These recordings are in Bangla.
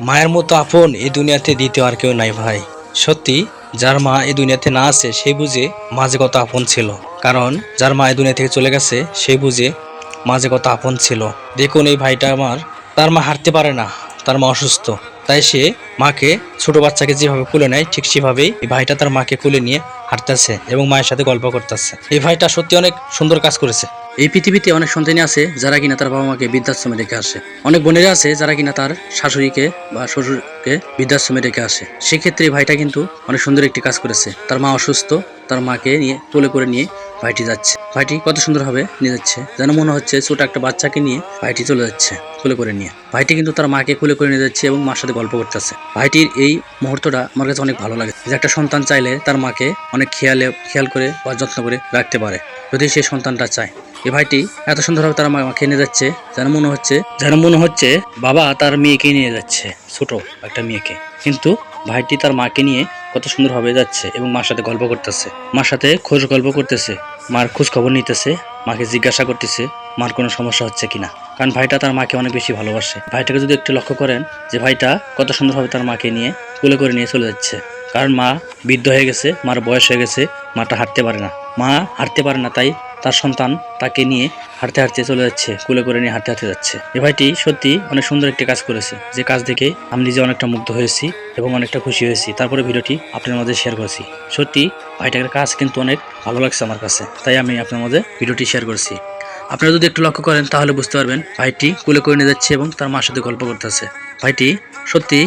মায়ের মতো আপন এই দুনিয়াতে দ্বিতীয় আর কেউ নাই ভাই। সত্যি, যার মা এই দুনিয়াতে না আছে সেই বুঝে মাঝে কত আপন ছিল। কারণ, যার মা এই দুনিয়া থেকে চলে গেছে সেই বুঝে মাঝে কত আপন ছিল। দেখুন এই ভাইটা আমার, তার মা হাঁটতে পারে না, তার মা অসুস্থ। তাই সে মাকে ছোট বাচ্চাকে যেভাবে কুলে নেয়, ঠিক সেভাবেই এই ভাইটা তার মাকে কুলে নিয়ে হাঁটতেছে এবং মায়ের সাথে গল্প করতেছে। এই ভাইটা সত্যি অনেক সুন্দর কাজ করেছে। এই পৃথিবীতে অনেক সন্তানই আছে যারা কিনা তার বাবা মাকে বৃদ্ধাশ্রমে রেখে আসে। অনেক বোনেরা আছে যারা কিনা তার শাশুড়িকে বা শ্বশুরকে বৃদ্ধাশ্রমে রেখে আসে। সেক্ষেত্রে ভাইটা কিন্তু অনেক সুন্দর একটি কাজ করেছে। তার মা অসুস্থ, তার মাকে নিয়ে তুলে করে নিয়ে ভাইটি যাচ্ছে। ভাইটি কত সুন্দর সুন্দরভাবে নিয়ে যাচ্ছে। যেন মনে হচ্ছে ছোট একটা বাচ্চাকে নিয়ে ভাইটি চলে যাচ্ছে কুলে করে নিয়ে। ভাইটি কিন্তু তার মাকে কুলে করে নিয়ে যাচ্ছে এবং মার সাথে গল্প করতেছে। ভাইটির এই মুহূর্তটা আমার কাছে অনেক ভালো লাগে। যে একটা সন্তান চাইলে তার মাকে অনেক খেয়ালে, খেয়াল করে বা যত্ন করে রাখতে পারে। যদি সেই সন্তানটা চায়। এই ভাইটি এত সুন্দরভাবে তার মাকে নিয়ে যাচ্ছে, যেন মনে হচ্ছে, যেন মনে হচ্ছে বাবা তার মেয়েকে নিয়ে যাচ্ছে, ছোট একটা মেয়েকে। কিন্তু ভাইটি তার মাকে নিয়ে কত সুন্দরভাবে যাচ্ছে এবং মার সাথে গল্প করতেছে। মার সাথে খোঁজ গল্প করতেছে, মার খোঁজ খবর নিতেছে, মাকে জিজ্ঞাসা করতেছে, মার কোনো সমস্যা হচ্ছে কিনা কারণ ভাইটা তার মাকে অনেক বেশি ভালোবাসে। ভাইটাকে যদি একটু লক্ষ্য করেন যে ভাইটা কত সুন্দরভাবে তার মাকে নিয়ে কোলে করে নিয়ে চলে যাচ্ছে। কারণ মা বৃদ্ধ হয়ে গেছে, মার বয়স হয়ে গেছে, মাটা হাঁটতে পারে না। মা হাঁটতে পারে না, তাই তার সন্তান তাকে নিয়ে হাঁটতে হাঁটতে চলে যাচ্ছে, কুলে করে নিয়ে হাঁটতে হাঁটতে যাচ্ছে। এ ভাইটি সত্যি অনেক সুন্দর একটি কাজ করেছে। যে কাজ দেখে আমি নিজে অনেকটা মুগ্ধ হয়েছি এবং অনেকটা খুশি হয়েছি। তারপরে ভিডিওটি আপনার মাঝে শেয়ার করেছি। সত্যি ভাইটার কাজ কিন্তু অনেক ভালো লাগছে আমার কাছে, তাই আমি আপনার মাঝে ভিডিওটি শেয়ার করছি। আপনারা যদি একটু লক্ষ্য করেন, তাহলে বুঝতে পারবেন ভাইটি কুলে করে নিয়ে যাচ্ছে এবং তার মার সাথে গল্প করতেছে। ভাইটি সত্যি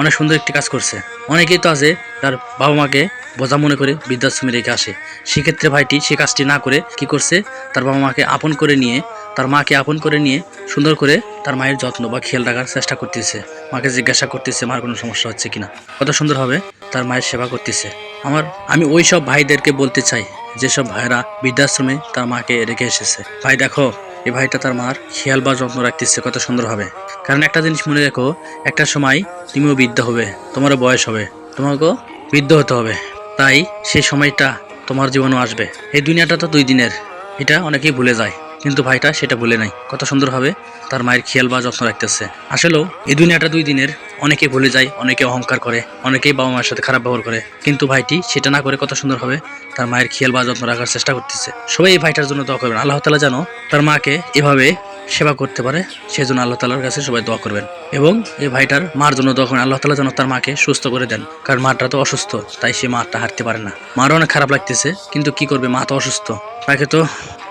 অনেক সুন্দর একটি কাজ করছে। অনেকেই তো আছে তার বাবা মাকে বোঝা মনে করে বৃদ্ধাশ্রমে রেখে আসে। সেক্ষেত্রে ভাইটি সে কাজটি না করে কি করছে? তার বাবা মাকে আপন করে নিয়ে, তার মাকে আপন করে নিয়ে সুন্দর করে তার মায়ের যত্ন বা খেয়াল রাখার চেষ্টা করতেছে। মাকে জিজ্ঞাসা করতেছে, মার কোনো সমস্যা হচ্ছে কিনা? কত সুন্দরভাবে তার মায়ের সেবা করতেছে। আমার, আমি ওই সব ভাইদেরকে বলতে চাই, যেসব ভাইরা বৃদ্ধাশ্রমে তার মাকে রেখে এসেছে। ভাই, দেখো, এই ভাইটা তার মার খেয়াল বা যত্ন রাখতেছে, কত সুন্দরভাবে কারণ একটা জিনিস মনে রেখো, একটা সময় তুমিও বৃদ্ধ হবে, তোমারও বয়স হবে, তোমাকেও বৃদ্ধ হতে হবে। তাই সেই সময়টা তোমার জীবনও আসবে। এই দুনিয়াটা তো দুই দিনের। এটা অনেকেই ভুলে যায়। কিন্তু ভাইটা সেটা ভুলে নাই। কত সুন্দরভাবে তার মায়ের খেয়াল বা যত্ন রাখতেছে। আসলেও এই দুনিয়াটা দুই দিনের। অনেকে ভুলে যায়, অনেকে অহংকার করে, অনেকেই বাবা মায়ের সাথে খারাপ ব্যবহার করে। কিন্তু ভাইটি সেটা না করে কত সুন্দরভাবে তার মায়ের খেয়াল বা যত্ন রাখার চেষ্টা করতেছে। সবাই এই ভাইটার জন্য দোয়া করবেন। আল্লাহ তালা যেন তার মাকে এভাবে সেবা করতে পারে সেই জন্য আল্লাহ তালার কাছে সবাই দোয়া করবেন। এবং এই ভাইটার মার জন্য দোয়া করবেন। আল্লাহ তালা যেন তার মাকে সুস্থ করে দেন, কারণ মাটা তো অসুস্থ, তাই সে মাটা হারতে পারে না। মারও অনেক খারাপ লাগতেছে, কিন্তু কি করবে? মা তো অসুস্থ। তাকে তো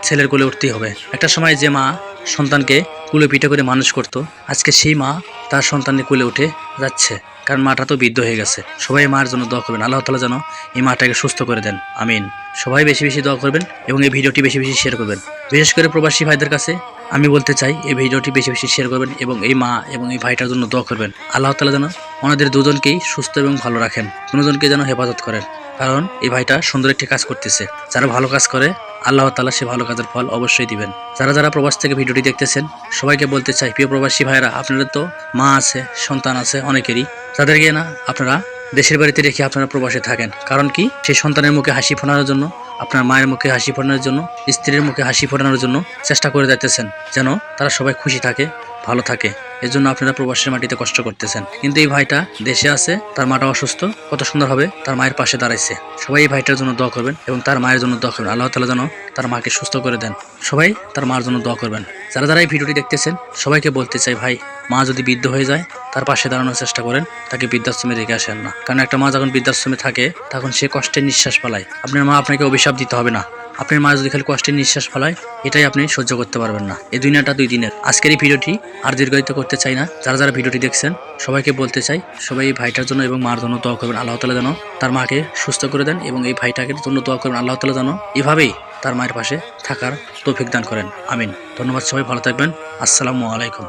ছেলের কোলে উঠতেই হবে। একটা সময় যে মা সন্তানকে কুলে পিঠে করে মানুষ করত, আজকে সেই মা তার সন্তানকে কুলে উঠে যাচ্ছে, কারণ মাটা তো বৃদ্ধ হয়ে গেছে। সবাই মার জন্য দোয়া করবেন। আল্লাহ তালা যেন এই মাটাকে সুস্থ করে দেন। আমিন। সবাই বেশি বেশি দোয়া করবেন এবং এই ভিডিওটি বেশি বেশি শেয়ার করবেন। বিশেষ করে প্রবাসী ভাইদের কাছে আমি বলতে চাই, এই ভিডিওটি বেশি বেশি শেয়ার করবেন এবং এই মা এবং এই ভাইটার জন্য দোয়া করবেন। আল্লাহ তালা যেন ওনাদের দুজনকেই সুস্থ এবং ভালো রাখেন কোনোজনকে যেন হেফাজত করেন। কারণ এই ভাইটা সুন্দর একটি কাজ করতেছে। যারা ভালো কাজ করে, আল্লাহ তালা সে ভালো কাজের ফল অবশ্যই দিবেন। যারা যারা প্রবাস থেকে ভিডিওটি দেখতেছেন, সবাইকে বলতে চাই, প্রিয় প্রবাসী ভাইরা আপনাদের তো মা আছে, সন্তান আছে অনেকেরই। তাদেরকে না, আপনারা দেশের বাড়িতে রেখে আপনারা প্রবাসে থাকেন। কারণ কি? সেই সন্তানের মুখে হাসি ফোটানোর জন্য, আপনার মায়ের মুখে হাসি ফোটানোর জন্য, স্ত্রীর মুখে হাসি ফোটানোর জন্য চেষ্টা করে যাইতেছেন, যেন তারা সবাই খুশি থাকে। ভালো থাকে। এর জন্য আপনারা প্রবাসের মাটিতে কষ্ট করতেছেন। কিন্তু এই ভাইটা দেশে আছে, তার মাটা অসুস্থ, কত সুন্দর সুন্দরভাবে তার মায়ের পাশে দাঁড়াইছে। সবাই এই ভাইটার জন্য দোয়া করবেন এবং তার মায়ের জন্য দোয়া করবেন। আল্লাহ তালা যেন তার মাকে সুস্থ করে দেন। সবাই তার মার জন্য দোয়া করবেন। যারা যারা এই ভিডিওটি দেখতেছেন, সবাইকে বলতে চাই, ভাই, মা যদি বৃদ্ধ হয়ে যায়, তার পাশে দাঁড়ানোর চেষ্টা করেন, তাকে বৃদ্ধাশ্রমে রেখে আসেন না। কারণ একটা মা যখন বৃদ্ধাশ্রমে থাকে, তখন সে কষ্টের নিঃশ্বাস পালায়। আপনার মা আপনাকে অভিশাপ দিতে হবে না। আপনার মা যদি খালি কষ্টের নিঃশ্বাস ফলায়, এটাই আপনি সহ্য করতে পারবেন না। এই দুনিয়াটা দুই দিনের। আজকের এই ভিডিওটি আর দীর্ঘায়িত করতে চাই না। যারা যারা ভিডিওটি দেখছেন, সবাইকে বলতে চাই, সবাই এই ভাইটার জন্য এবং মার জন্য দোয়া করবেন। আল্লাহ তালা যেন তার মাকে সুস্থ করে দেন এবং এই ভাইটাকে জন্য দোয়া করবেন। আল্লাহ তালা যেন এভাবেই তার মায়ের পাশে থাকার তৌফিক দান করেন। আমিন। ধন্যবাদ সবাই, ভালো থাকবেন। আসসালামু আলাইকুম।